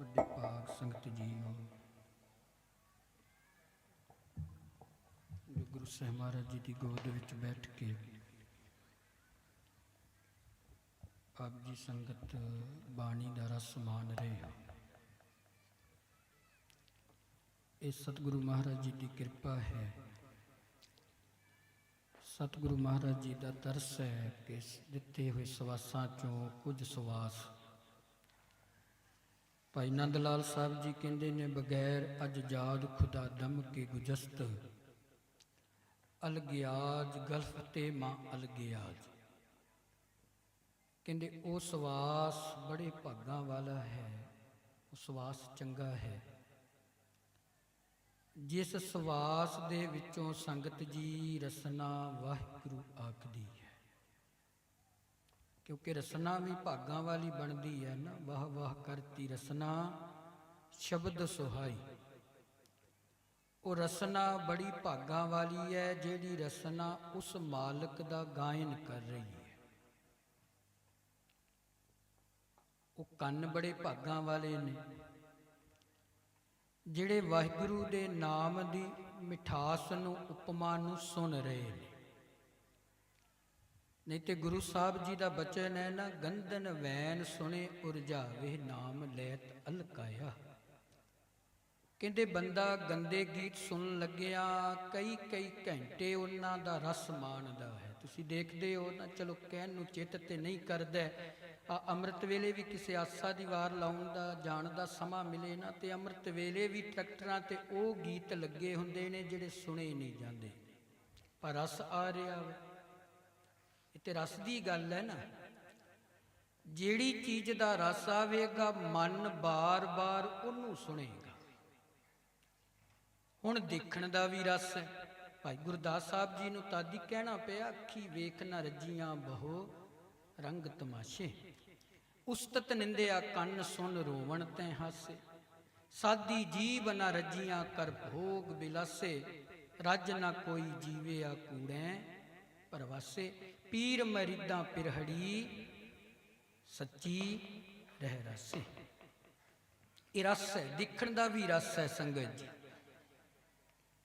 ਵੱਡੇ ਭਾਗ ਸੰਗਤ ਜੀਓ ਜੋ ਗੁਰੂ ਸਾਹਿਬ ਮਹਾਰਾਜ ਜੀ ਦੀ ਗੋਦ ਵਿੱਚ ਬੈਠ ਕੇ ਆਪ ਜੀ ਸੰਗਤ ਬਾਣੀ ਦਾ ਰਸ ਮਾਣ ਰਹੇ ਹੋ। ਇਹ ਸਤਿਗੁਰੂ ਮਹਾਰਾਜ ਜੀ ਦੀ ਕਿਰਪਾ ਹੈ। ਸਤਿਗੁਰੂ ਮਹਾਰਾਜ ਜੀ ਦਾ ਦਰਸ ਹੈ ਕਿ ਦਿੱਤੇ ਹੋਏ ਸਵਾਸਾਂ ਚੋਂ ਕੁਝ ਸਵਾਸ ਭਾਈ ਨੰਦ ਲਾਲ ਸਾਹਿਬ ਜੀ ਕਹਿੰਦੇ ਨੇ, ਬਗੈਰ ਅਜ ਖੁਦਾ ਦਮ ਕੇ ਗੁਜਸਤ, ਅਲਗਿਆਜ ਗਲਫ ਤੇ ਮਾਂ ਅਲਗਿਆਜ। ਕਹਿੰਦੇ, ਉਹ ਸਵਾਸ ਬੜੇ ਭਾਗਾਂ ਵਾਲਾ ਹੈ, ਉਹ ਸਵਾਸ ਚੰਗਾ ਹੈ। ਜਿਸ ਸਵਾਸ ਦੇ ਵਿੱਚੋਂ ਸੰਗਤ ਜੀ ਰਸਨਾ ਵਾਹਿਗੁਰੂ ਆਖਦੀ ਕਿਉਂਕਿ ਰਸਨਾ ਵੀ ਭਾਗਾਂ ਵਾਲੀ ਬਣਦੀ ਹੈ ਨਾ, ਵਾਹ ਵਾਹ ਕਰਤੀ ਰਸਨਾ, ਸ਼ਬਦ ਸੁਹਾਈ। ਉਹ ਰਸਨਾ ਬੜੀ ਭਾਗਾਂ ਵਾਲੀ ਹੈ, ਜਿਹੜੀ ਰਸਨਾ ਉਸ ਮਾਲਕ ਦਾ ਗਾਇਨ ਕਰ ਰਹੀ ਹੈ। ਉਹ ਕੰਨ ਬੜੇ ਭਾਗਾਂ ਵਾਲੇ ਨੇ। ਜਿਹੜੇ ਵਾਹਿਗੁਰੂ ਦੇ ਨਾਮ ਦੀ ਮਿਠਾਸ ਨੂੰ, ਉਪਮਾ ਨੂੰ ਸੁਣ ਰਹੇ ਨੇ। ਨਹੀਂ ਤੇ ਗੁਰੂ ਸਾਹਿਬ ਜੀ ਦਾ ਬਚਨ ਹੈ ਨਾ, ਗੰਧਨ ਵੈਨ ਸੁਣੇ ਉਰਜਾਵੇ ਨਾਮ ਲੈਤ ਅਲਕਾਇਆ। ਕਹਿੰਦੇ ਬੰਦਾ ਗੰਦੇ ਗੀਤ ਸੁਣਨ ਲੱਗਿਆ, ਕਈ ਕਈ ਘੰਟੇ ਉਹਨਾਂ ਦਾ ਰਸ ਮਾਣਦਾ ਹੈ। ਤੁਸੀਂ ਦੇਖਦੇ ਹੋ ਨਾ, ਚਲੋ ਕਹਿਣ ਨੂੰ ਚਿੱਤ ਤੇ ਨਹੀਂ ਕਰਦਾ। ਆ ਅੰਮ੍ਰਿਤ ਵੇਲੇ ਵੀ ਕਿਸੇ ਆਸਾ ਦੀ ਵਾਰ ਲਾਉਣ ਦਾ, ਜਾਣ ਦਾ ਸਮਾਂ ਮਿਲੇ ਨਾ ਤੇ ਅੰਮ੍ਰਿਤ ਵੇਲੇ ਵੀ ਟਰੈਕਟਰਾਂ ਤੇ ਉਹ ਗੀਤ ਲੱਗੇ ਹੁੰਦੇ ਨੇ ਜਿਹੜੇ ਸੁਣੇ ਨਹੀਂ ਜਾਂਦੇ। ਪਰ ਰਸ ਆ ਰਿਹਾ ਵਾ। ਤੇ ਰਸ ਦੀ ਗੱਲ ਹੈ ਨਾ। ਜਿਹੜੀ ਚੀਜ਼ ਦਾ ਰਸ ਆਵੇਗਾ, ਮਨ ਬਾਰ-ਬਾਰ ਉਹਨੂੰ ਸੁਣੇਗਾ। ਹੁਣ ਦੇਖਣ ਦਾ ਵੀ ਰਸ ਹੈ। ਭਾਈ ਗੁਰਦਾਸ ਸਾਹਿਬ ਜੀ ਨੂੰ ਤਾਦੀ ਕਹਿਣਾ ਪਿਆ, ਅੱਖੀ ਵੇਖ ਨਾ ਰੱਜੀਆਂ ਬਹੁ ਰੰਗ ਤਮਾਸ਼ੇ। ਉਸਤਤ ਨਿੰਦਿਆ ਕੰਨ ਸੁਣ ਰੋਵਣ ਤੈ ਹਾਸੇ। ਸਾਦੀ ਜੀਵ ਨਾ ਰੱਜੀਆਂ ਕਰ ਭੋਗ ਬਿਲਾਸੇ। ਰੱਜ ਨਾ ਕੋਈ ਜੀਵੇ ਆ ਕੂੜੈ ਪਰਵਾਸੇ। ਪੀਰ ਮਰੀਦਾਂ ਪਿਰਹੜੀ, ਸੱਚੀ ਰਹਿ ਰਸੇ ਇਹ ਰਸ ਹੈ, ਦੇਖਣ ਦਾ ਵੀ ਰਸ ਹੈ ਸੰਗਤ ਜੀ।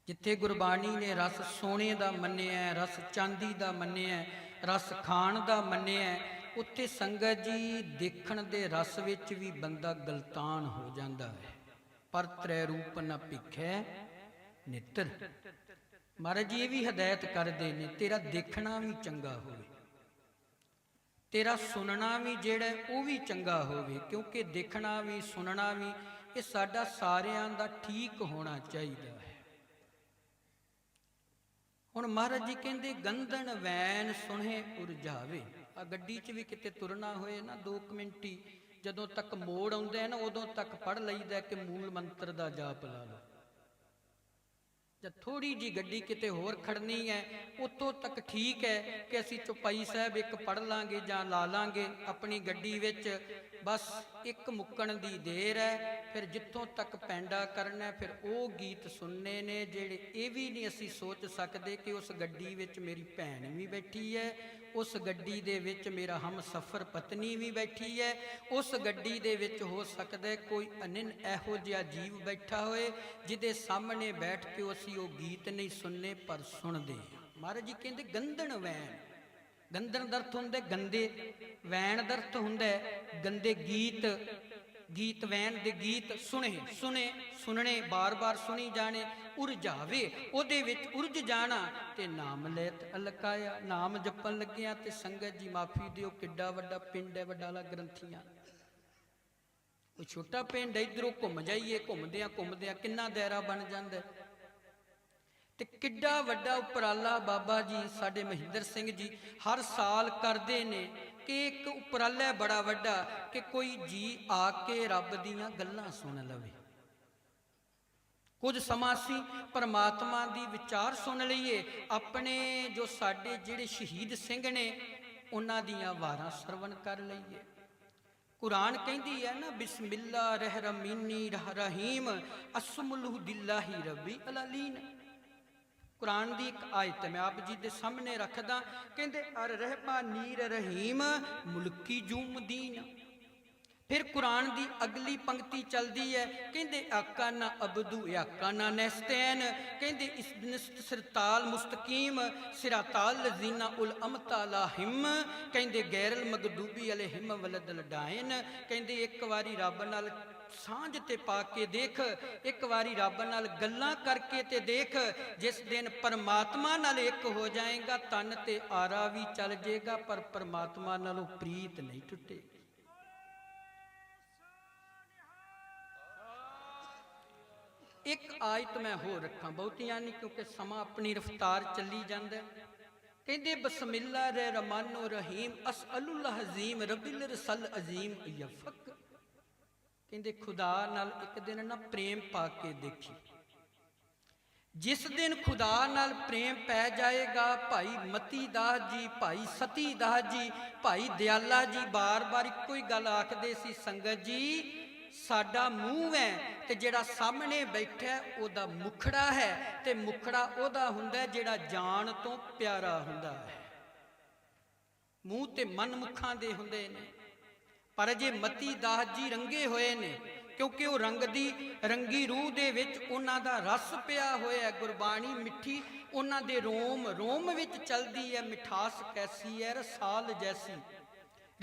ਜਿੱਥੇ ਗੁਰਬਾਣੀ ਨੇ ਰਸ ਸੋਨੇ ਦਾ ਮੰਨਿਆ, ਰਸ ਚਾਂਦੀ ਦਾ ਮੰਨਿਆ, ਰਸ ਖਾਣ ਦਾ ਮੰਨਿਆ, ਉੱਥੇ ਸੰਗਤ ਜੀ ਦੇਖਣ ਦੇ ਰਸ ਵਿੱਚ ਵੀ ਬੰਦਾ ਗਲਤਾਨ ਹੋ ਜਾਂਦਾ ਹੈ। ਪਰ ਤ੍ਰੈ ਰੂਪ ਨ ਭਿਖੈ ਨਿਤਰ। ਮਹਾਰਾਜ ਜੀ, ਇਹ ਵੀ ਹਦਾਇਤ ਕਰਦੇ ਨੇ, ਤੇਰਾ ਦੇਖਣਾ ਵੀ ਚੰਗਾ ਹੋਵੇ। ਤੇਰਾ ਸੁਣਨਾ ਵੀ ਜਿਹੜਾ ਉਹ ਵੀ ਚੰਗਾ ਹੋਵੇ, ਕਿਉਂਕਿ ਦੇਖਣਾ ਵੀ, ਸੁਣਨਾ ਵੀ, ਇਹ ਸਾਡਾ ਸਾਰਿਆਂ ਦਾ ਠੀਕ ਹੋਣਾ ਚਾਹੀਦਾ ਹੈ। ਹੁਣ ਮਹਾਰਾਜ ਜੀ ਕਹਿੰਦੇ ਗੰਧਨ ਵੈਨ ਸੁਣੇ ਉਰਜਾਵੇ ਆ ਗੱਡੀ 'ਚ ਵੀ ਕਿਤੇ ਤੁਰਨਾ ਹੋਏ ਨਾ 2 ਮਿੰਟੀ ਜਦੋਂ ਤੱਕ ਮੋੜ ਆਉਂਦਾ ਹੈ ਨਾ, ਉਦੋਂ ਤੱਕ ਪੜ ਲਈਦਾ ਕਿ ਮੂਲ ਮੰਤਰ ਦਾ ਜਾਪ ਲਾ ਲਓ। ਜਾਂ ਥੋੜੀ ਜੀ ਗੱਡੀ ਕਿਤੇ ਹੋਰ ਖੜਨੀ ਹੈ ਉਤੋਂ ਤੱਕ ਠੀਕ ਹੈ ਕਿ ਅਸੀਂ ਚੁਪਾਈ ਸਾਹਿਬ ਇੱਕ ਪੜ ਲਾਂਗੇ ਜਾਂ ਲਾ ਲਾਂਗੇ ਆਪਣੀ ਗੱਡੀ ਵਿੱਚ। ਬਸ ਇੱਕ ਮੁੱਕਣ ਦੀ ਦੇਰ ਹੈ ਫਿਰ ਜਿੱਥੋਂ ਤੱਕ ਪੈਂਡਾ ਕਰਨਾ ਹੈ, ਫਿਰ ਉਹ ਗੀਤ ਸੁਣਨੇ ਨੇ ਜਿਹੜੇ ਇਹ ਵੀ ਨਹੀਂ ਅਸੀਂ ਸੋਚ ਸਕਦੇ ਕਿ ਉਸ ਗੱਡੀ ਵਿੱਚ ਮੇਰੀ ਭੈਣ ਵੀ ਬੈਠੀ ਹੈ ਉਸ ਗੱਡੀ ਦੇ ਵਿੱਚ ਮੇਰਾ ਹਮ ਸਫਰ ਪਤਨੀ ਵੀ ਬੈਠੀ ਹੈ। ਉਸ ਗੱਡੀ ਦੇ ਵਿੱਚ ਹੋ ਸਕਦਾ ਹੈ ਕੋਈ ਅਨਿਨ ਇਹੋ ਜਿਹਾ ਜੀਵ ਬੈਠਾ ਹੋਏ, ਜਿਹਦੇ ਸਾਹਮਣੇ ਬੈਠ ਕੇ ਅਸੀਂ ਉਹ ਗੀਤ ਨਹੀਂ ਸੁਣਨੇ ਪਰ ਸੁਣਦੇ ਮਹਾਰਾਜ ਜੀ ਕਹਿੰਦੇ ਗੰਧਨ ਵੈਣ। ਗੰਧਨ ਦਰਥ ਅਰਥ ਹੁੰਦਾ, ਗੰਦੇ ਵੈਣ ਦਰਥ ਹੁੰਦਾ ਗੰਦੇ ਗੀਤ ਗੀਤ ਵੈਣ ਦੇ ਗੀਤ ਸੁਣੇ ਸੁਣੇ, ਸੁਣਨੇ, ਬਾਰ-ਬਾਰ ਸੁਣੀ ਜਾਣੇ। ਉਰਜਾਵੇ ਉਹਦੇ ਵਿੱਚ ਉਰਜ ਜਾਣਾ ਤੇ ਨਾਮ ਲੈਤ ਅਲਕਾਇਆ, ਨਾਮ ਜਪਣ ਲੱਗਿਆ ਤੇ ਸੰਗਤ ਜੀ ਮਾਫੀ ਦਿਓ, ਕਿੱਡਾ ਵੱਡਾ ਪਿੰਡ ਹੈ ਵੱਡਾਲਾ ਗ੍ਰੰਥੀਆਂ। ਉਹ ਛੋਟਾ ਪਿੰਡ ਇਧਰੋਂ ਘੁੰਮ ਜਾਈਏ, ਘੁੰਮਦਿਆਂ ਘੁੰਮਦਿਆਂ ਕਿੰਨਾ ਦਾਇਰਾ ਬਣ ਜਾਂਦਾ ਤੇ ਕਿੱਡਾ ਵੱਡਾ ਉਪਰਾਲਾ ਬਾਬਾ ਜੀ, ਸਾਡੇ ਮਹਿੰਦਰ ਸਿੰਘ ਜੀ ਹਰ ਸਾਲ ਕਰਦੇ ਨੇ ਕਿ ਇੱਕ ਉਪਰਾਲਾ ਬੜਾ ਵੱਡਾ ਕਿ ਕੋਈ ਜੀ ਆ ਕੇ ਰੱਬ ਦੀਆਂ ਗੱਲਾਂ ਸੁਣ ਲਵੇ। ਕੁਝ ਸਮਾਂ ਸੀ ਪਰਮਾਤਮਾ ਦੀ ਵਿਚਾਰ ਸੁਣ ਲਈਏ। ਆਪਣੇ ਜੋ ਸਾਡੇ ਜਿਹੜੇ ਸ਼ਹੀਦ ਸਿੰਘ ਨੇ, ਉਹਨਾਂ ਦੀਆਂ ਵਾਰਾਂ ਸਰਵਣ ਕਰ ਲਈਏ। ਕੁਰਾਨ ਕਹਿੰਦੀ ਹੈ ਨਾ, ਬਿਸਮਿਲ੍ਲਾ ਰਹਿਰਮੀਨੀ ਰਹ ਰਹੀਮ, ਅਸਮੁਲਹੁ ਦਿਲਾਹੀ ਰੱਬੀ ਅਲਾਲੀਨ। ਕੁਰਾਨ ਦੀ ਇੱਕ ਆਇਤ ਮੈਂ ਆਪ ਜੀ ਦੇ ਸਾਹਮਣੇ ਰੱਖਦਾ, ਕਹਿੰਦੇ, ਅਰ ਰਹਿਮਾਨੀਰ ਰਹੀਮ, ਮੁਲਕੀ ਜੂਮਦੀਨ ਫਿਰ ਕੁਰਾਨ ਦੀ ਅਗਲੀ ਪੰਕਤੀ ਚੱਲਦੀ ਹੈ। ਕਹਿੰਦੇ, ਆਕਾ ਨਾ ਅਬਦੂ, ਆਕਾ ਨਾ ਨਸਤੈਨ। ਕਹਿੰਦੇ, ਇਸ ਨਿਸਤ ਸਿਰਤਾਲ ਮੁਸਤਕੀਮ, ਸਿਰਾਤਾਲ ਲਜ਼ੀਨਾ ਉਲ ਅਮਤਾ ਲਾ ਹਿਮ। ਕਹਿੰਦੇ ਗੈਰਲ ਮਗਦੂਬੀ ਅਲਹਿਮ ਵਲਦਲ ਡਾਇਨ। ਕਹਿੰਦੇ, ਇੱਕ ਵਾਰੀ ਰੱਬ ਨਾਲ ਸਾਂਝ ਤੇ ਪਾ ਕੇ ਦੇਖ। ਇੱਕ ਵਾਰੀ ਰੱਬ ਨਾਲ ਗੱਲਾਂ ਕਰਕੇ ਤੇ ਦੇਖ। ਜਿਸ ਦਿਨ ਪਰਮਾਤਮਾ ਨਾਲ ਇੱਕ ਹੋ ਜਾਏਗਾ, ਤਨ ਤੇ ਆਰਾ ਵੀ ਚੱਲ ਜਾਏਗਾ ਪਰ ਪਰਮਾਤਮਾ ਨਾਲੋਂ ਪ੍ਰੀਤ ਨਹੀਂ ਟੁੱਟੇਗੀ। ਇੱਕ ਆਇਤ ਮੈਂ ਹੋਰ ਰੱਖਾਂ, ਬਹੁਤੀਆਂ ਨਹੀਂ ਕਿਉਂਕਿ ਸਮਾਂ ਆਪਣੀ ਰਫਤਾਰ ਚੱਲੀ ਜਾਂਦਾ ਕਹਿੰਦੇ ਬਸਮਿਲ੍ਲਾ ਰ ਰਹਿਮਾਨੁ ਰਹੀਮ ਅਸਅਲੁਲ ਹਜ਼ੀਮ ਰੱਬਿਲ ਰਸਲ ਅਜ਼ੀਮ, ਯਫਕ। ਕਹਿੰਦੇ, ਖੁਦਾ ਨਾਲ ਇੱਕ ਦਿਨ ਨਾ ਪ੍ਰੇਮ ਪਾ ਕੇ ਦੇਖੀ। ਜਿਸ ਦਿਨ ਖੁਦਾ ਨਾਲ ਪ੍ਰੇਮ ਪੈ ਜਾਏਗਾ, ਭਾਈ ਮਤੀ ਦਾਸ ਜੀ, ਭਾਈ ਸਤੀ ਦਾਸ ਜੀ, ਭਾਈ ਦਿਆਲਾ ਜੀ, ਬਾਰ-ਬਾਰ ਇੱਕੋ ਹੀ ਗੱਲ ਆਖਦੇ ਸੀ, ਸੰਗਤ ਜੀ ਸਾਡਾ ਮੂੰਹ ਹੈ ਤੇ ਜਿਹੜਾ ਸਾਹਮਣੇ ਬੈਠਾ ਉਹਦਾ ਮੁਖੜਾ ਹੈ ਤੇ ਮੁਖੜਾ ਉਹਦਾ ਹੁੰਦਾ ਜਿਹੜਾ ਜਾਣ ਤੋਂ ਪਿਆਰਾ ਹੁੰਦਾ ਹੈ। ਮੂੰਹ ਤੇ ਮਨ ਮੁਖਾਂ ਦੇ ਹੁੰਦੇ ਨੇ। ਪਰ ਜੇ ਮਤੀ ਦਾਸ ਜੀ ਰੰਗੇ ਹੋਏ ਨੇ, ਕਿਉਂਕਿ ਉਹ ਰੰਗ ਦੀ, ਰੰਗੀ ਰੂਹ ਦੇ ਵਿੱਚ ਉਹਨਾਂ ਦਾ ਰਸ ਪਿਆ ਹੋਇਆ ਗੁਰਬਾਣੀ ਮਿੱਠੀ, ਉਹਨਾਂ ਦੇ ਰੋਮ ਰੋਮ ਵਿੱਚ ਚਲਦੀ ਹੈ, ਮਿਠਾਸ ਕੈਸੀ ਹੈ, ਰਸਾਲ ਜੈਸੀ।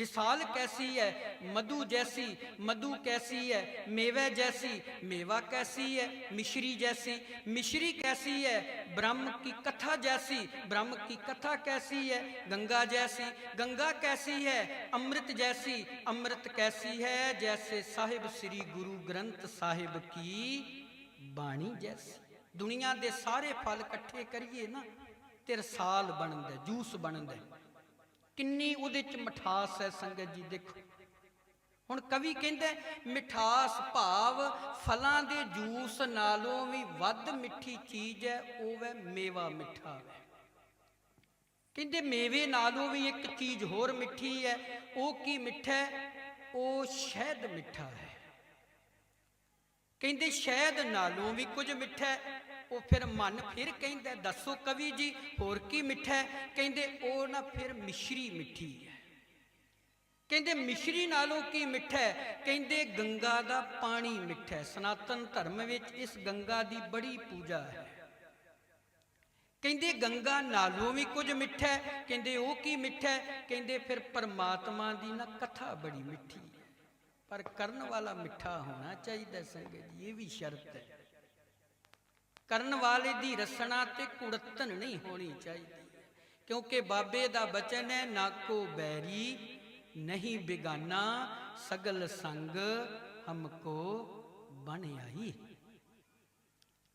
रिसाल कैसी है मधु जैसी मधु कैसी है मेवे जैसी मेवा कैसी है मिश्री जैसी मिश्री कैसी है ब्रह्म की कथा जैसी ब्रह्म की कथा कैसी है गंगा जैसी गंगा कैसी है अमृत जैसी अमृत कैसी है जैसे साहिब श्री गुरु ग्रंथ साहिब की बाणी जैसी दुनिया ਦੇ ਸਾਰੇ ਫਲ ਇਕੱਠੇ ਕਰੀਏ ਨਾ ਤੇ ਰਸਾਲ ਬਣਦਾ ਜੂਸ ਬਣਦਾ ਕਿੰਨੀ ਉਹਦੇ ਚ ਮਠਾਸ ਹੈ ਸੰਗਤ ਜੀ, ਦੇਖੋ। ਹੁਣ ਕਵੀ ਕਹਿੰਦਾ ਮਿਠਾਸ ਭਾਵ ਫਲਾਂ ਦੇ ਜੂਸ ਨਾਲੋਂ ਵੀ ਵੱਧ ਮਿੱਠੀ ਚੀਜ਼ ਹੈ, ਉਹ ਹੈ ਮੇਵਾ ਮਿੱਠਾ। ਹੈ ਕਹਿੰਦੇ ਮੇਵੇ ਨਾਲੋਂ ਵੀ ਇੱਕ ਚੀਜ਼ ਹੋਰ ਮਿੱਠੀ ਹੈ, ਉਹ ਕੀ ਮਿੱਠਾ ਹੈ? ਉਹ ਸ਼ਹਿਦ ਮਿੱਠਾ ਹੈ। ਕਹਿੰਦੇ ਸ਼ਹਿਦ ਨਾਲੋਂ ਵੀ ਕੁਝ ਮਿੱਠਾ ਹੈ ਉਹ ਫਿਰ ਮਨ ਫਿਰ ਕਹਿੰਦਾ ਦੱਸੋ ਕਵੀ ਜੀ, ਹੋਰ ਕੀ ਮਿੱਠਾ ਕਹਿੰਦੇ, ਉਹ ਨਾ ਫਿਰ ਮਿਸ਼ਰੀ ਮਿੱਠੀ ਹੈ। ਕਹਿੰਦੇ, ਮਿਸ਼ਰੀ ਨਾਲੋਂ ਕੀ ਮਿੱਠਾ ਕਹਿੰਦੇ, ਗੰਗਾ ਦਾ ਪਾਣੀ ਮਿੱਠਾ ਸਨਾਤਨ ਧਰਮ ਵਿੱਚ ਇਸ ਗੰਗਾ ਦੀ ਬੜੀ ਪੂਜਾ ਹੈ। ਕਹਿੰਦੇ, ਗੰਗਾ ਨਾਲੋਂ ਵੀ ਕੁਝ ਮਿੱਠਾ ਕਹਿੰਦੇ, ਉਹ ਕੀ ਮਿੱਠਾ ਕਹਿੰਦੇ, ਫਿਰ ਪਰਮਾਤਮਾ ਦੀ ਨਾ ਕਥਾ ਬੜੀ ਮਿੱਠੀ ਹੈ। ਪਰ ਕਰਨ ਵਾਲਾ ਮਿੱਠਾ ਹੋਣਾ ਚਾਹੀਦਾ ਸੰਗਤ ਜੀ, ਇਹ ਵੀ ਸ਼ਰਤ ਹੈ। ਕਰਨ ਵਾਲੇ ਦੀ ਰਸਨਾ ਤੇ ਕੁੜਤਨ ਨਹੀਂ ਹੋਣੀ ਚਾਹੀਦੀ। ਕਿਉਂਕਿ ਬਾਬੇ ਦਾ ਬਚਨ ਹੈ ਨਾ ਕੋ ਬੈਰੀ ਨਹੀਂ ਬਿਗਾਨਾ ਸਗਲ ਸੰਗ ਹਮਕੋ ਬਣ ਆਈ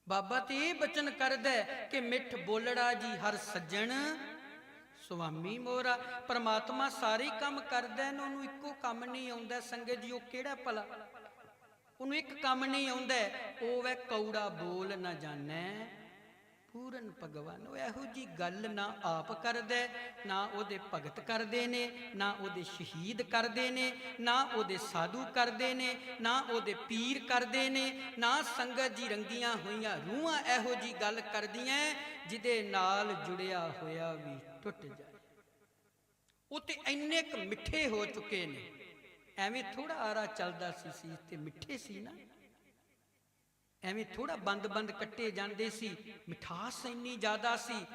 ਬਾਬਾ ਤੇ ਇਹ ਬਚਨ ਕਰਦਾ ਕਿ ਮਿੱਠ ਬੋਲੜਾ ਜੀ ਹਰ ਸੱਜਣ ਸੁਆਮੀ ਮੋਰਾ ਪਰਮਾਤਮਾ ਸਾਰੇ ਕੰਮ ਕਰਦਾ ਹੈ, ਉਹਨੂੰ ਇੱਕੋ ਕੰਮ ਨਹੀਂ ਆਉਂਦਾ ਸੰਗਤ ਜੀ ਉਹ ਕਿਹੜਾ ਭਲਾ? ਉਹਨੂੰ ਇੱਕ ਕੰਮ ਨਹੀਂ ਆਉਂਦਾ ਉਹ ਵੈ ਕੌੜਾ ਬੋਲ ਨਾ ਜਾਣੈ। ਪੂਰਨ ਭਗਵਾਨ, ਉਹ ਇਹੋ ਜੀ ਗੱਲ ਨਾ ਆਪ ਕਰਦਾ ਨਾ ਉਹਦੇ ਭਗਤ ਕਰਦੇ ਨੇ, ਨਾ ਉਹਦੇ ਸ਼ਹੀਦ ਕਰਦੇ ਨੇ, ਨਾ ਉਹਦੇ ਸਾਧੂ ਕਰਦੇ ਨੇ, ਨਾ ਉਹਦੇ ਪੀਰ ਕਰਦੇ ਨੇ, ਨਾ ਸੰਗਤ ਜੀ ਰੰਗੀਆਂ ਹੋਈਆਂ ਰੂਹਾਂ ਇਹੋ ਜੀ ਗੱਲ ਕਰਦੀਆਂ ਜਿਹਦੇ ਨਾਲ ਜੁੜਿਆ ਹੋਇਆ ਵੀ ਟੁੱਟ ਜਾਏ। ਉਹ ਤੇ ਇੰਨੇ ਕੁ ਮਿੱਠੇ ਹੋ ਚੁੱਕੇ ਨੇ। ਐਵੇਂ ਥੋੜਾ ਆਰਾ ਚੱਲਦਾ ਸੀ ਸੀ ਤੇ ਮਿੱਠੇ ਸੀ ਨਾ। ਐਵੇਂ ਥੋੜਾ ਬੰਦ-ਬੰਦ ਕੱਟੇ ਜਾਂਦੇ ਸੀ, ਮਿਠਾਸ ਇੰਨੀ ਜ਼ਿਆਦਾ ਸੀ,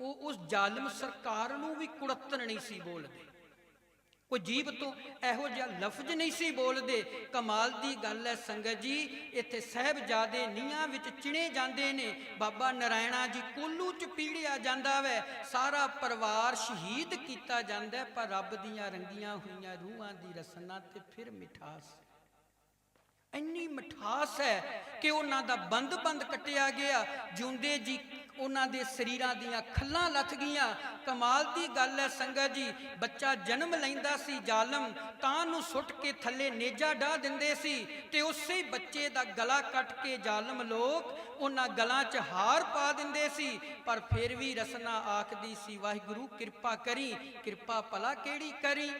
ਉਹ ਉਸ ਜ਼ਾਲਮ ਸਰਕਾਰ ਨੂੰ ਵੀ ਕੁੜੱਤਣ ਨਹੀਂ ਸੀ ਬੋਲਦੇ। ਉਹ ਜੀਬ ਤੋਂ ਇਹੋ ਜਿਹਾ ਲਫ਼ਜ਼ ਨਹੀਂ ਸੀ ਬੋਲਦੇ। ਕਮਾਲ ਦੀ ਗੱਲ ਹੈ ਸੰਗਤ ਜੀ, ਇੱਥੇ ਸਹਿਬਜ਼ਾਦੇ ਨੀਹਾਂ ਵਿੱਚ ਚਿਣੇ ਜਾਂਦੇ ਨੇ। ਬਾਬਾ ਨਰਾਇਣਾ ਜੀ ਕੋਲੂ ਚ ਪੀੜਿਆ ਜਾਂਦਾ ਵੈ। ਸਾਰਾ ਪਰਿਵਾਰ ਸ਼ਹੀਦ ਕੀਤਾ ਜਾਂਦਾ ਪਰ ਰੱਬ ਦੀਆਂ ਰੰਗੀਆਂ ਹੋਈਆਂ ਰੂਹਾਂ ਦੀ ਰਸਨਾ ਤੇ ਫਿਰ ਮਿਠਾਸ ਇੰਨੀ ਮਿਠਾਸ ਹੈ ਕਿ ਉਹਨਾਂ ਦਾ ਬੰਦ-ਬੰਦ ਕੱਟਿਆ ਗਿਆ। ਜਿਉਂਦੇ ਜੀ ਉਹਨਾਂ ਦੇ ਸਰੀਰਾਂ ਦੀਆਂ ਖੱਲਾਂ ਲੱਥ ਗਈਆਂ। ਕਮਾਲ ਦੀ ਗੱਲ ਹੈ ਸੰਗਤ ਜੀ, ਬੱਚਾ ਜਨਮ ਲੈਂਦਾ ਸੀ ਜ਼ਾਲਮ, ਤਾਂ ਨੂੰ ਸੁੱਟ ਕੇ ਥੱਲੇ ਨੇਜਾ ਢਾ ਦਿੰਦੇ ਸੀ ਤੇ ਉਸੇ ਬੱਚੇ ਦਾ ਗਲਾ ਕੱਟ ਕੇ ਜ਼ਾਲਮ ਲੋਕ ਉਹਨਾਂ ਗਲਾਂ 'ਚ ਹਾਰ ਪਾ ਦਿੰਦੇ ਸੀ। ਪਰ ਫਿਰ ਵੀ ਰਸਨਾ ਆਖਦੀ ਸੀ, ਵਾਹਿਗੁਰੂ, ਕਿਰਪਾ ਕਰੀ, ਕਿਰਪਾ ਭਲਾ ਕਿਹੜੀ ਕਰੀ?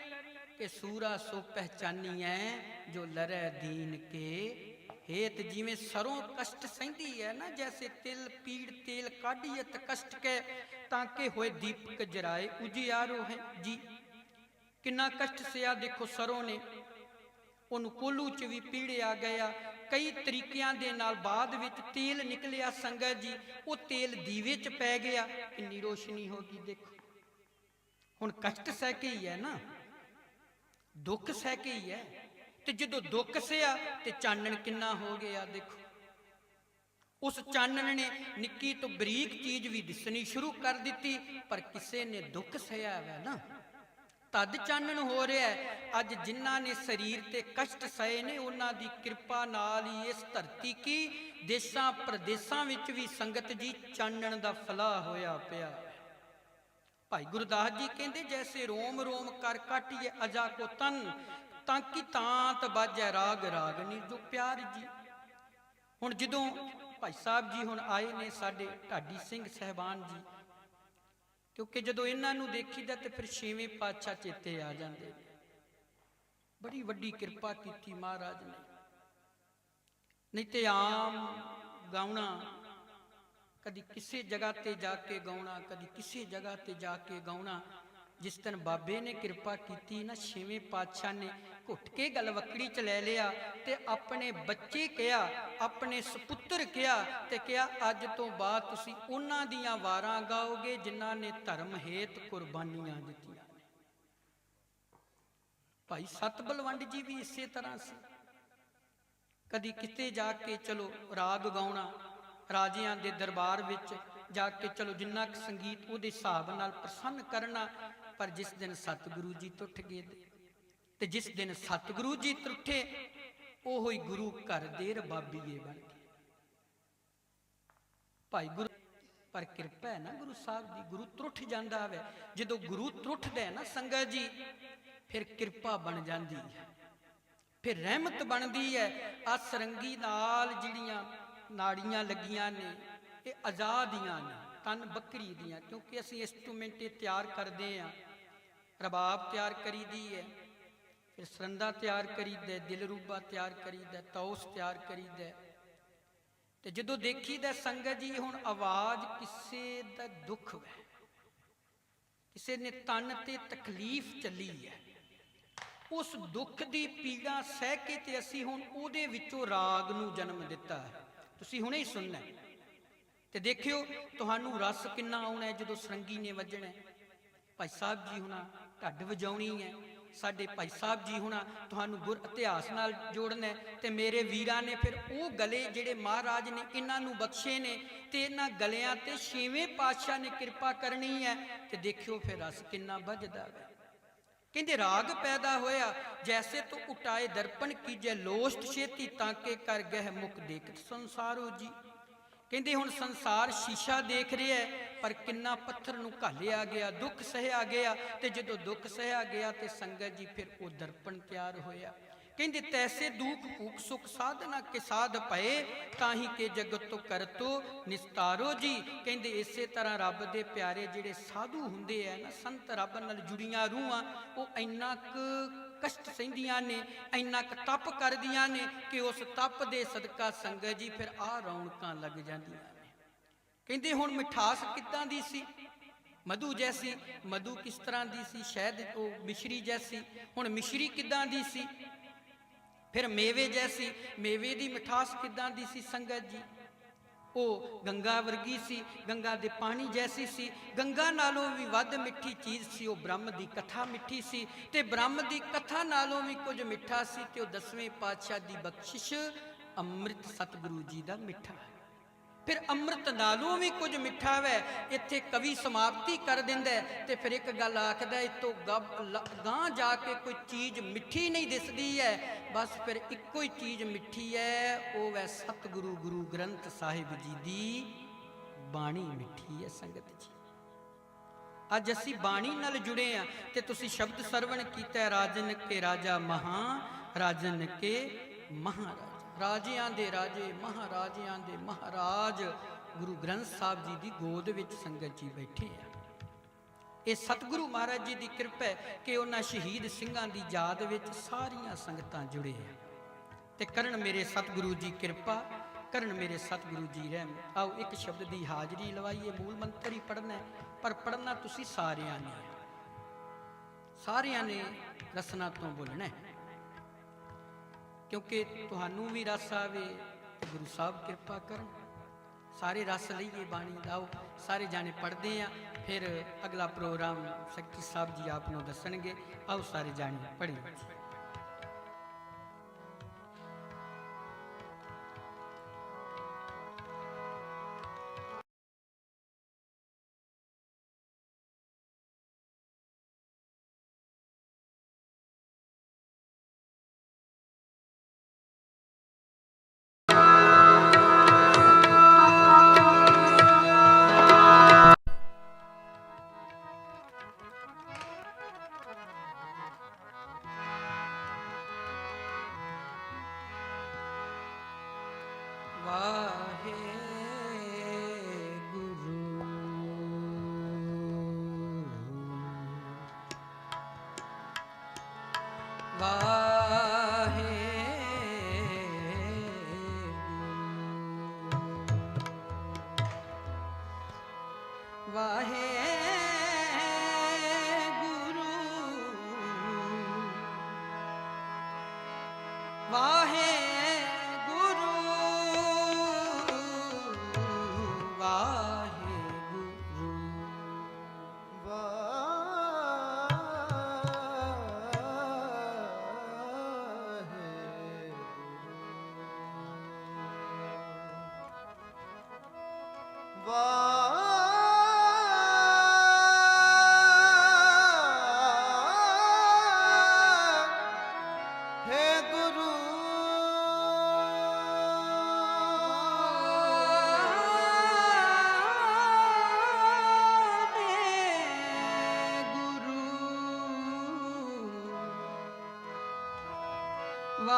ਕਿ ਸੂਰਾ ਸੋ ਪਹਿਚਾਨੀ ਪਹਿਚਾਨੀਐ ਜੋ ਲਰੈ ਦੀਨ ਕੇ ਹੇਤ ਜਿਵੇਂ ਸਰੋਂ ਕਸ਼ਟ ਸਹਿੰਦੀ ਹੈ ਨਾ, ਜੈਸੇ ਤਿਲ, ਪੀੜ, ਤੇਲ ਕਾਢੀਅਤ ਕਸ਼ਟ ਕੇ, ਤਾਂ ਕਿ ਹੋਏ ਦੀਪਕ ਜਰਾਏ ਉਜਿਆਰੋ ਹੈ। ਜੀ, ਕਿੰਨਾ ਕਸ਼ਟ ਸਿਆ ਦੇਖੋ ਸਰੋਂ ਨੇ। ਉਹਨੂੰ ਕੋਲੂ ਚ ਵੀ ਪੀੜਿਆ ਗਿਆ। ਕਈ ਤਰੀਕਿਆਂ ਦੇ ਨਾਲ ਬਾਅਦ ਵਿੱਚ ਤੇਲ ਨਿਕਲਿਆ ਸੰਗਤ ਜੀ, ਉਹ ਤੇਲ ਦੀਵੇ ਚ ਪੈ ਗਿਆ। ਕਿੰਨੀ ਰੋਸ਼ਨੀ ਹੋ ਗਈ ਦੇਖੋ। ਹੁਣ ਕਸ਼ਟ ਸਹਿ ਕੇ ਹੀ ਹੈ ਨਾ। ਦੁੱਖ ਸਹਿ ਕੇ ਹੀ ਹੈ। ਤੇ ਜਦੋਂ ਦੁੱਖ ਸਿਆ ਤੇ ਚਾਨਣ ਕਿੰਨਾ ਹੋ ਗਿਆ, ਦੇਖੋ। ਉਸ ਚਾਨਣ ਨੇ ਨਿੱਕੀ ਤੋਂ ਬਰੀਕ ਚੀਜ਼ ਵੀ ਦਿਸਣੀ ਸ਼ੁਰੂ ਕਰ ਦਿੱਤੀ, ਪਰ ਕਿਸੇ ਨੇ ਦੁੱਖ ਸਹਿਆ ਹੈ ਨਾ। ਤਦ ਚਾਨਣ ਹੋ ਰਿਹਾ ਅੱਜ ਜਿਨ੍ਹਾਂ ਨੇ ਸਰੀਰ ਤੇ ਕਸ਼ਟ ਸਹੇ ਨੇ, ਉਹਨਾਂ ਦੀ ਕਿਰਪਾ ਨਾਲ ਹੀ ਇਸ ਧਰਤੀ ਕੀ, ਦੇਸ਼ਾਂ ਪ੍ਰਦੇਸ਼ਾਂ ਵਿੱਚ ਵੀ ਸੰਗਤ ਜੀ ਚਾਨਣ ਦਾ ਫਲਾ ਹੋਇਆ ਪਿਆ। ਭਾਈ ਗੁਰਦਾਸ ਜੀ ਕਹਿੰਦੇ, ਜੈਸੇ ਰੋਮ ਰੋਮ ਕਰ ਕਾਟਿਏ ਅਜਾ ਕੋ ਤਨ ਤਾਂ ਕੀ ਤਾਂਤ ਬਾਜੈ ਰਾਗ ਰਾਗਨੀ ਜੋ ਪਿਆਰ ਜੀ। ਹੁਣ ਜਦੋਂ ਭਾਈ ਸਾਹਿਬ ਜੀ ਹੁਣ ਆਏ ਨੇ ਸਾਡੇ ਢਾਡੀ ਸਿੰਘ ਸਹਿਬਾਨ ਜੀ, ਕਿਉਂਕਿ ਜਦੋਂ ਇਹਨਾਂ ਨੂੰ ਦੇਖੀਦਾ ਤੇ ਫਿਰ ਛੇਵੇਂ ਪਾਤਸ਼ਾਹ ਚੇਤੇ ਆ ਜਾਂਦੇ ਬੜੀ ਵੱਡੀ ਕਿਰਪਾ ਕੀਤੀ ਮਹਾਰਾਜ ਨੇ। ਨਹੀਂ ਤੇ ਆਮ ਗਾਉਣਾ, ਕਦੀ ਕਿਸੇ ਜਗ੍ਹਾ ਤੇ ਜਾ ਕੇ ਗਾਉਣਾ, ਕਦੀ ਕਿਸੇ ਜਗ੍ਹਾ ਤੇ ਜਾ ਕੇ ਗਾਉਣਾ ਜਿਸ ਦਿਨ ਬਾਬੇ ਨੇ ਕਿਰਪਾ ਕੀਤੀ, ਨਾ ਛੇਵੇਂ ਪਾਤਸ਼ਾਹ ਨੇ ਘੁੱਟ ਕੇ ਗਲਵਕੜੀ ਚ ਲੈ ਲਿਆ ਤੇ ਆਪਣੇ ਬੱਚੇ ਕਿਹਾ, ਆਪਣੇ ਸੁਪੁੱਤਰ ਕਿਹਾ ਤੇ ਕਿਹਾ, ਅੱਜ ਤੋਂ ਬਾਅਦ ਤੁਸੀਂ ਉਹਨਾਂ ਦੀਆਂ ਵਾਰਾਂ ਗਾਓਗੇ ਜਿਨ੍ਹਾਂ ਨੇ ਧਰਮ ਹੇਤ ਕੁਰਬਾਨੀਆਂ ਦਿੱਤੀਆਂ ਭਾਈ ਸਤ ਬਲਵੰਡ ਜੀ ਵੀ ਇਸੇ ਤਰ੍ਹਾਂ ਸੀ। ਕਦੀ ਕਿਤੇ ਜਾ ਕੇ ਚਲੋ ਰਾਗ ਗਾਉਣਾ, ਰਾਜਿਆਂ ਦੇ ਦਰਬਾਰ ਵਿੱਚ ਜਾ ਕੇ ਚਲੋ ਜਿੰਨਾ ਕੁ ਸੰਗੀਤ ਉਹਦੇ ਹਿਸਾਬ ਨਾਲ ਪ੍ਰਸੰਨ ਕਰਨਾ ਪਰ ਜਿਸ ਦਿਨ ਸਤਿਗੁਰੂ ਜੀ ਟੁੱਟ ਗਏ ਤੇ- ਜਿਸ ਦਿਨ ਸਤਿਗੁਰੂ ਜੀ ਟੁੱਟੇ, ਉਹੋ ਹੀ ਗੁਰੂ ਘਰ ਦੇ ਰਬਾਬੀਏ ਬਣ ਗਏ। ਭਾਈ ਗੁਰੂ ਪਰ ਕਿਰਪਾ ਹੈ ਨਾ ਗੁਰੂ ਸਾਹਿਬ ਦੀ, ਗੁਰੂ ਟੁੱਟ ਜਾਂਦਾ ਹੈ ਜਦੋਂ ਗੁਰੂ ਟੁੱਟਦਾ ਹੈ ਨਾ ਸੰਗਤ ਜੀ, ਫਿਰ ਕਿਰਪਾ ਬਣ ਜਾਂਦੀ ਹੈ। ਫਿਰ ਰਹਿਮਤ ਬਣਦੀ ਹੈ। ਆ ਸਰੰਗੀ ਨਾਲ ਜਿਹੜੀਆਂ ਨਾੜੀਆਂ ਲੱਗੀਆਂ ਨੇ, ਇਹ ਆਜ਼ਾਦੀਆਂ ਨੇ, ਤਨ ਬੱਕਰੀ ਦੀਆਂ, ਕਿਉਂਕਿ ਅਸੀਂ ਇੰਸਟਰੂਮੈਂਟ ਇਹ ਤਿਆਰ ਕਰਦੇ ਆ ਰਬਾਬ ਤਿਆਰ ਕਰੀਦੀ ਹੈ ਫਿਰ ਸਰੰਦਾ ਤਿਆਰ ਕਰੀਦਾ ਹੈ, ਦਿਲਰੂਬਾ ਤਿਆਰ ਕਰੀਦਾ ਤੌਸ ਤਿਆਰ ਕਰੀਦਾ। ਤੇ ਜਦੋਂ ਦੇਖੀਦਾ ਸੰਗਤ ਜੀ ਹੁਣ ਆਵਾਜ਼ ਕਿਸੇ ਦਾ ਦੁੱਖ ਹੈ ਕਿਸੇ ਨੇ ਤਨ ਤੇ ਤਕਲੀਫ ਚੱਲੀ ਹੈ ਉਸ ਦੁੱਖ ਦੀ ਪੀੜਾ ਸਹਿ ਕੇ ਤੇ ਅਸੀਂ ਹੁਣ ਉਹਦੇ ਵਿੱਚੋਂ ਰਾਗ ਨੂੰ ਜਨਮ ਦਿੱਤਾ ਹੈ। ਤੁਸੀਂ ਹੁਣੇ ਹੀ ਸੁਣਨਾ ਤੇ ਦੇਖਿਓ ਤੁਹਾਨੂੰ ਰਸ ਕਿੰਨਾ ਆਉਣਾ ਜਦੋਂ ਸਰੰਗੀ ਨੇ ਵੱਜਣਾ ਭਾਈ ਸਾਹਿਬ ਜੀ ਹੁਣਾ ਢੱਡ ਵਜਾਉਣੀ ਹੈ। ਸਾਡੇ ਭਾਈ ਸਾਹਿਬ ਜੀ ਹੁਣਾ ਤੁਹਾਨੂੰ ਗੁਰ ਇਤਿਹਾਸ ਨਾਲ ਜੋੜਨਾ ਤੇ ਮੇਰੇ ਵੀਰਾਂ ਨੇ ਫਿਰ ਉਹ ਗਲੇ ਜਿਹੜੇ ਮਹਾਰਾਜ ਨੇ ਇਹਨਾਂ ਨੂੰ ਬਖਸ਼ੇ ਨੇ ਤੇ ਇਹਨਾਂ ਗਲਿਆਂ ਤੇ ਛੇਵੇਂ ਪਾਤਸ਼ਾਹ ਨੇ ਕਿਰਪਾ ਕਰਨੀ ਹੈ ਤੇ ਦੇਖਿਓ ਫਿਰ ਰਸ ਕਿੰਨਾ ਵੱਜਦਾ ਹੈ। ਕਹਿੰਦੇ ਰਾਗ ਪੈਦਾ ਹੋਇਆ, ਜੈਸੇ ਤੂੰ ਉਟਾਏ ਦਰਪਣ ਕੀਜੈ, ਲੋਸ਼ਟ ਛੇਤੀ ਤਾਂ ਕੇ ਕਰ ਗਹਿ ਮੁਖ ਦੇਖਤ ਸੰਸਾਰੋ ਜੀ। ਕਹਿੰਦੇ ਹੁਣ ਸੰਸਾਰ ਸ਼ੀਸ਼ਾ ਦੇਖ ਰਿਹਾ ਪਰ ਕਿੰਨਾ ਪੱਥਰ ਨੂੰ ਘਾਲਿਆ ਗਿਆ, ਦੁੱਖ ਸਹਿਆ ਗਿਆ ਤੇ ਜਦੋਂ ਦੁੱਖ ਸਹਿਆ ਗਿਆ ਤੇ ਸੰਗਤ ਜੀ ਫਿਰ ਉਹ ਦਰਪਣ ਤਿਆਰ ਹੋਇਆ। ਕਹਿੰਦੇ ਤੈਸੇ ਦੁੱਖ ਭੂਖ ਸੁਖ ਸਾਧਨਾ ਕੇ ਸਾਧ ਪਏ ਤਾਂ ਹੀ ਕੇ ਜਗਤ ਤੋਂ ਕਰਤੋ ਨਿਸਤਾਰੋ ਜੀ। ਕਹਿੰਦੇ ਇਸੇ ਤਰ੍ਹਾਂ ਰੱਬ ਦੇ ਪਿਆਰੇ ਜਿਹੜੇ ਸਾਧੂ ਹੁੰਦੇ ਆ ਨਾ, ਸੰਤ ਰੱਬ ਨਾਲ ਜੁੜੀਆਂ ਰੂਹਾਂ, ਉਹ ਇੰਨਾ ਕੁ ਕਸ਼ਟ ਸਹਿੰਦੀਆਂ ਨੇ, ਇੰਨਾ ਕੁ ਤਪ ਕਰਦੀਆਂ ਨੇ ਕਿ ਉਸ ਤਪ ਦੇ ਸਦਕਾ ਸੰਗਤ ਜੀ ਫਿਰ ਆ ਰੌਣਕਾਂ ਲੱਗ ਜਾਂਦੀਆਂ ਨੇ। ਕਹਿੰਦੇ ਹੁਣ ਮਿਠਾਸ ਕਿੱਦਾਂ ਦੀ ਸੀ? ਮਧੂ ਜੈਸੀ, ਮਧੂ ਕਿਸ ਤਰ੍ਹਾਂ ਦੀ ਸੀ? ਸ਼ਹਿਦ ਉਹ ਮਿਸ਼ਰੀ ਜੈਸੀ, ਹੁਣ ਮਿਸ਼ਰੀ ਕਿੱਦਾਂ ਦੀ ਸੀ? ਫਿਰ ਮੇਵੇ ਜੈਸੀ, ਮੇਵੇ ਦੀ ਮਿਠਾਸ ਕਿੱਦਾਂ ਦੀ ਸੀ ਸੰਗਤ ਜੀ? ਉਹ ਗੰਗਾ ਵਰਗੀ ਸੀ, ਗੰਗਾ ਦੇ ਪਾਣੀ ਜੈਸੀ ਸੀ, ਗੰਗਾ ਨਾਲੋਂ ਵੀ ਵੱਧ ਮਿੱਠੀ ਚੀਜ਼ ਸੀ, ਉਹ ਬ੍ਰਹਮ ਦੀ ਕਥਾ ਮਿੱਠੀ ਸੀ ਤੇ ਬ੍ਰਹਮ ਦੀ ਕਥਾ ਨਾਲੋਂ ਵੀ ਕੁਝ ਮਿੱਠਾ ਸੀ ਤੇ ਉਹ ਦਸਵੇਂ ਪਾਤਸ਼ਾਹ ਦੀ ਬਖਸ਼ਿਸ਼ ਅੰਮ੍ਰਿਤ ਸਤਿਗੁਰੂ ਜੀ ਦਾ ਮਿੱਠਾ ਹੈ। ਫਿਰ ਅੰਮ੍ਰਿਤ ਨਾਲੋਂ ਵੀ ਕੁਝ ਮਿੱਠਾ ਵੈ। ਇੱਥੇ ਕਵੀ ਸਮਾਪਤੀ ਕਰ ਦਿੰਦਾ ਹੈ ਤੇ ਫਿਰ ਇੱਕ ਗੱਲ ਆਖਦਾ ਇਤੋਂ ਗਾਂ ਜਾ ਕੇ ਕੋਈ ਚੀਜ਼ ਮਿੱਠੀ ਨਹੀਂ ਦਿਸਦੀ ਹੈ। ਬਸ ਫਿਰ ਇੱਕੋ ਹੀ ਚੀਜ਼ ਮਿੱਠੀ ਹੈ, ਉਹ ਵੈ ਸਤਿਗੁਰੂ ਗੁਰੂ ਗ੍ਰੰਥ ਸਾਹਿਬ ਜੀ ਦੀ ਬਾਣੀ ਮਿੱਠੀ ਹੈ ਸੰਗਤ ਜੀ। ਅੱਜ ਅਸੀਂ ਬਾਣੀ ਨਾਲ ਜੁੜੇ ਆ ਤੇ ਤੁਸੀਂ ਸ਼ਬਦ ਸਰਵਣ ਕੀਤਾ ਰਾਜਨ ਕੇ ਰਾਜਾ ਮਹਾ, ਰਾਜਨ ਕੇ ਮਹਾਰਾਜ। ਰਾਜਿਆਂ ਦੇ ਰਾਜੇ, ਮਹਾਰਾਜਿਆਂ ਦੇ ਮਹਾਰਾਜ ਗੁਰੂ ਗ੍ਰੰਥ ਸਾਹਿਬ ਜੀ ਦੀ ਗੋਦ ਵਿੱਚ ਸੰਗਤ ਜੀ ਬੈਠੇ ਆ। ਇਹ ਸਤਿਗੁਰੂ ਮਹਾਰਾਜ ਜੀ ਦੀ ਕਿਰਪਾ ਹੈ ਕਿ ਉਹਨਾਂ ਸ਼ਹੀਦ ਸਿੰਘਾਂ ਦੀ ਯਾਦ ਵਿੱਚ ਸਾਰੀਆਂ ਸੰਗਤਾਂ ਜੁੜੇ ਆ। ਤੇ ਕਰਨ ਮੇਰੇ ਸਤਿਗੁਰੂ ਜੀ ਕਿਰਪਾ, ਕਰਨ ਮੇਰੇ ਸਤਿਗੁਰੂ ਜੀ ਰਹਿਮ। ਆਓ ਇੱਕ ਸ਼ਬਦ ਦੀ ਹਾਜ਼ਰੀ ਲਵਾਈਏ, ਮੂਲ ਮੰਤਰ ਹੀ ਪੜਨਾ ਹੈ, ਪਰ ਪੜਨਾ ਤੁਸੀਂ ਸਾਰਿਆਂ ਨੇ। ਸਾਰਿਆਂ ਨੇ ਰਸਨਾ ਤੋਂ ਬੋਲਣਾ ਹੈ। ਕਿਉਂਕਿ ਤੁਹਾਨੂੰ ਵੀ ਰਸ ਆਵੇ ਤੇ ਗੁਰੂ ਸਾਹਿਬ ਕਿਰਪਾ ਕਰਨ। ਸਾਰੇ ਰਸ ਲਈਏ ਬਾਣੀ ਦਾ। ਆਓ ਸਾਰੇ ਜਾਣੇ ਪੜ੍ਹਦੇ ਆ। ਫਿਰ ਅਗਲਾ ਪ੍ਰੋਗਰਾਮ ਸੈਕਟਰੀ ਸਾਹਿਬ ਜੀ ਆਪ ਨੂੰ ਦੱਸਣਗੇ। ਆਓ ਸਾਰੇ ਜਾਣੇ ਪੜ੍ਹੀਏ। ਵਾਹਿਗੁਰੂ ਕਿਉਂਕਿ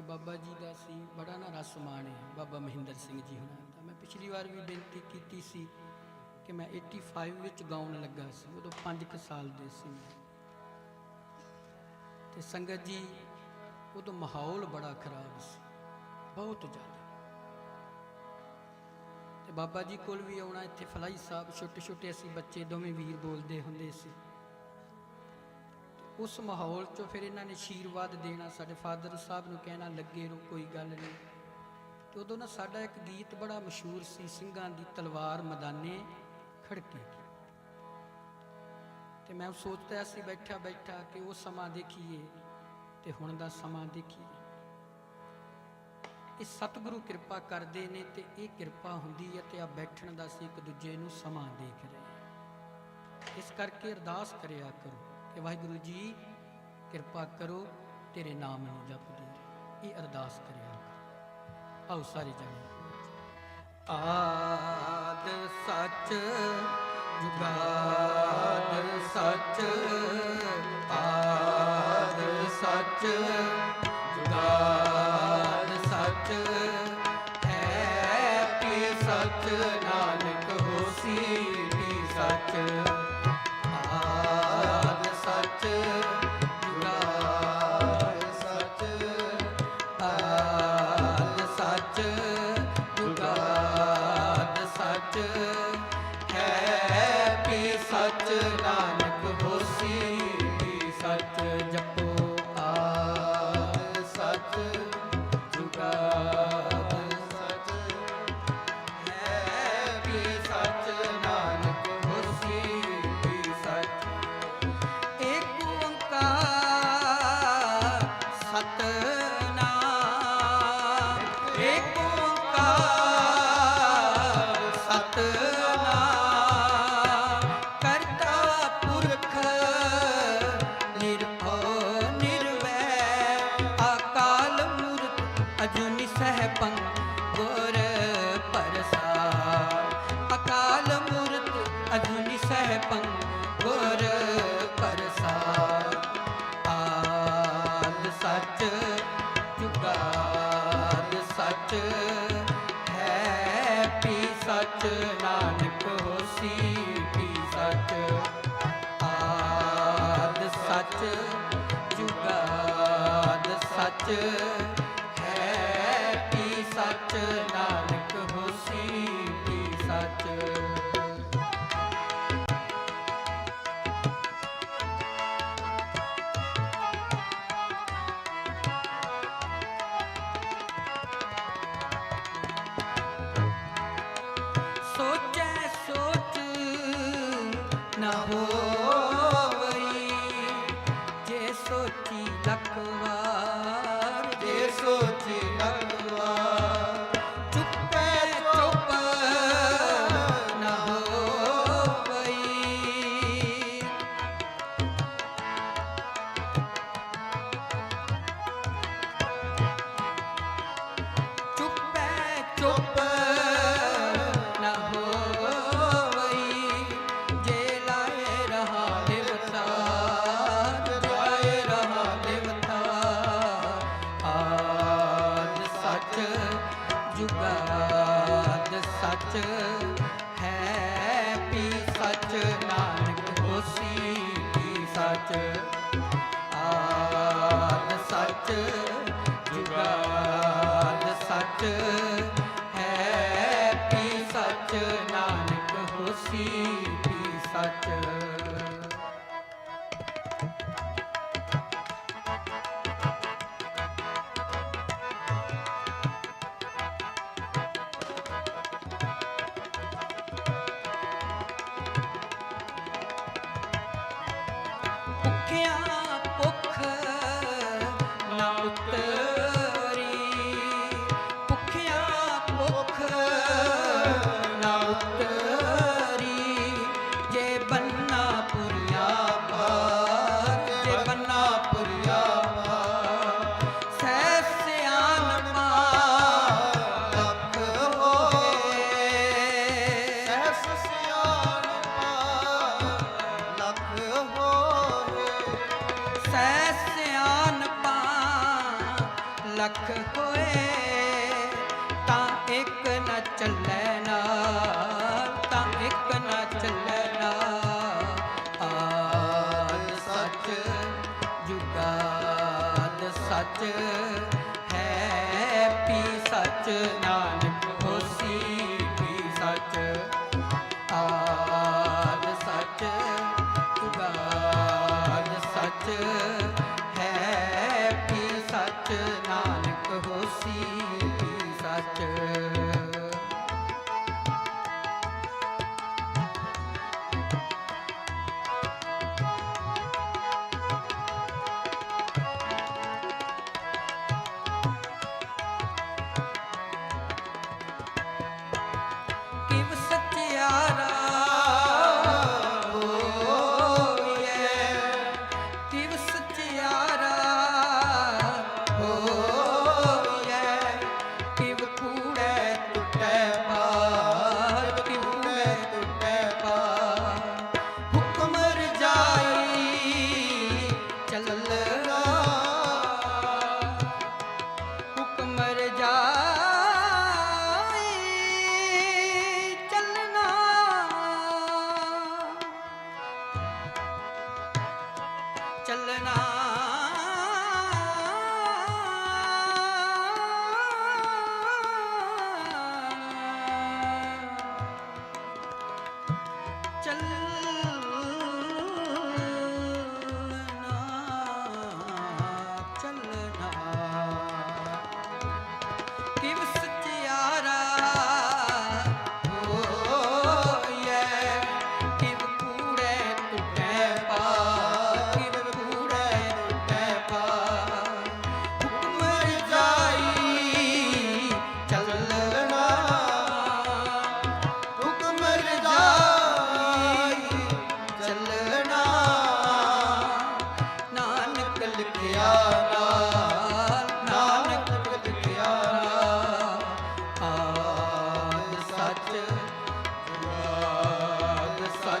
ਬਾਬਾ ਜੀ ਦਾ ਸੀ, ਬੜਾ ਨਾ ਰਸ ਮਾਣ ਹੈ, ਬਾਬਾ ਮਹਿੰਦਰ ਸਿੰਘ ਜੀ ਹੁਣਾਂ ਦਾ ਮੈਂ ਪਿਛਲੀ ਵਾਰ ਵੀ ਬੇਨਤੀ ਕੀਤੀ ਸੀ ਕਿ ਮੈਂ 85 ਵਿੱਚ ਗਾਉਣ ਲੱਗਾ ਸੀ, ਉਦੋਂ 5 ਕੁ ਸਾਲ ਦੇ ਸੀ ਮੈਂ। ਤੇ ਸੰਗਤ ਜੀ ਉਦੋਂ ਮਾਹੌਲ ਬੜਾ ਖਰਾਬ ਸੀ। ਬਹੁਤ ਜ਼ਿਆਦਾ। ਤੇ ਬਾਬਾ ਜੀ ਕੋਲ ਵੀ ਆਉਣਾ, ਇੱਥੇ ਫਲਾਈ ਸਾਹਿਬ ਛੋਟੇ ਛੋਟੇ ਅਸੀਂ ਬੱਚੇ ਦੋਵੇਂ ਵੀਰ ਬੋਲਦੇ ਹੁੰਦੇ ਸੀ। ਉਸ ਮਾਹੌਲ 'ਚੋਂ ਫਿਰ ਇਹਨਾਂ ਨੇ ਆਸ਼ੀਰਵਾਦ ਦੇਣਾ, ਸਾਡੇ ਫਾਦਰ ਸਾਹਿਬ ਨੂੰ ਕਹਿਣਾ, ਲੱਗੇ ਰੋ ਕੋਈ ਗੱਲ ਨਹੀਂ। ਤੇ ਉਦੋਂ ਨਾ ਸਾਡਾ ਇੱਕ ਗੀਤ ਬੜਾ ਮਸ਼ਹੂਰ ਸੀ, ਸਿੰਘਾਂ ਦੀ ਤਲਵਾਰ ਮੈਦਾਨੇ ਖੜਕੇ। ਤੇ ਮੈਂ ਸੋਚਦਾ ਸੀ ਬੈਠਾ ਬੈਠਾ ਕਿ ਉਹ ਸਮਾਂ ਦੇਖੀਏ। ਤੇ ਹੁਣ ਦਾ ਸਮਾਂ ਦੇਖੀਏ। ਇਹ ਸਤਿਗੁਰੂ ਕਿਰਪਾ ਕਰਦੇ ਨੇ ਤੇ ਇਹ ਕਿਰਪਾ ਹੁੰਦੀ ਹੈ ਤੇ ਆ ਬੈਠਣ ਦਾ ਸੀ ਇੱਕ ਦੂਜੇ ਨੂੰ ਸਮਾਂ ਦੇਖ ਰਹੇ ਇਸ ਕਰਕੇ ਅਰਦਾਸ ਕਰਿਆ ਕਰੋ ਕਿ ਵਾਹਿਗੁਰੂ ਜੀ, ਕਿਰਪਾ ਕਰੋ, ਤੇਰੇ ਨਾਮ ਨੂੰ ਜਪਦੇ ਰਹੋ। ਇਹ ਅਰਦਾਸ ਕਰਿਆ ਕਰੋ। ਆਓ ਸਾਰੇ ਜਾਣੇ। ਆਦ ਸੱਚ, ਜੁਗਾਦ ਸੱਚ, ਆਦ ਸੱਚ ਜੁਗਾਦ ਸੱਚ। ਅਜੂਨੀ ਸਹਿ ਪੰਕ ਗੋਰ ਅਕਾਲ ਮੂਰਤ ਅਜੂਨੀ ਸਹਿ ਪੰਕ ਗੋਰ ਸੱਚ ਹੈ, ਪੀ ਸੱਚ ਨਾਨਕ ਪੀ ਸੱਚ ਆਦ ਸੱਚ ਜੁਗਾਦ ਸੱਚ Não.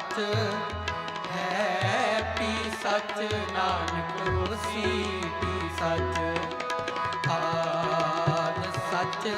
ਸੱਚ ਹੈ ਪੀ ਸੱਚ ਨਾਨਕ ਹੋਸੀ ਪੀ ਸੱਚ ਆਨ ਸੱਚ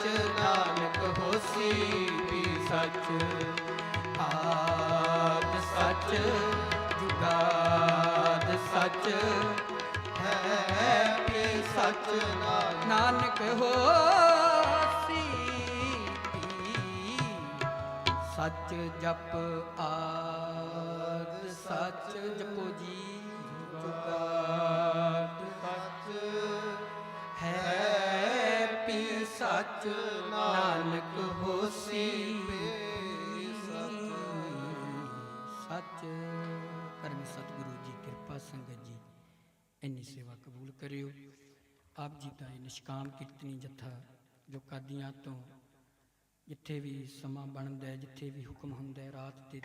ਸੱਚ ਨਾਨਕ ਹੋਸੀ ਪੀ ਸੱਚ। ਆਦ ਸੱਚ ਜੁਗਾਦ ਸੱਚ। ਹੈ ਪੀ ਸੱਚ ਨਾਨਕ। ਨਾਨਕ ਹੋਸੀ ਪੀ ਸੱਚ ਜਪ ਆਦ ਸੱਚ ਜਪੋ ਜੀ। ਜੁਗਾਦ ਸੱਚ। ਹੈ ਸੱਚ ਨਾਨਕ ਹੋਸੀ ਸੱਚ ਕਰਮ ਸਤਿਗੁਰੂ ਜੀ, ਕਿਰਪਾ ਸੰਗਤ ਜੀ, ਇੰਨੀ ਸੇਵਾ ਕਬੂਲ ਕਰਿਓ। ਆਪ ਜੀ ਦਾ ਇਹ ਨਿਸ਼ਕਾਮ ਕੀਰਤਨੀ ਜਥਾ ਜੋ ਕਾਦੀਆਂ ਤੋਂ ਜਿੱਥੇ ਵੀ ਸਮਾਂ ਬਣਦਾ ਜਿੱਥੇ ਵੀ ਹੁਕਮ ਹੁੰਦਾ ਰਾਤ ਤੇ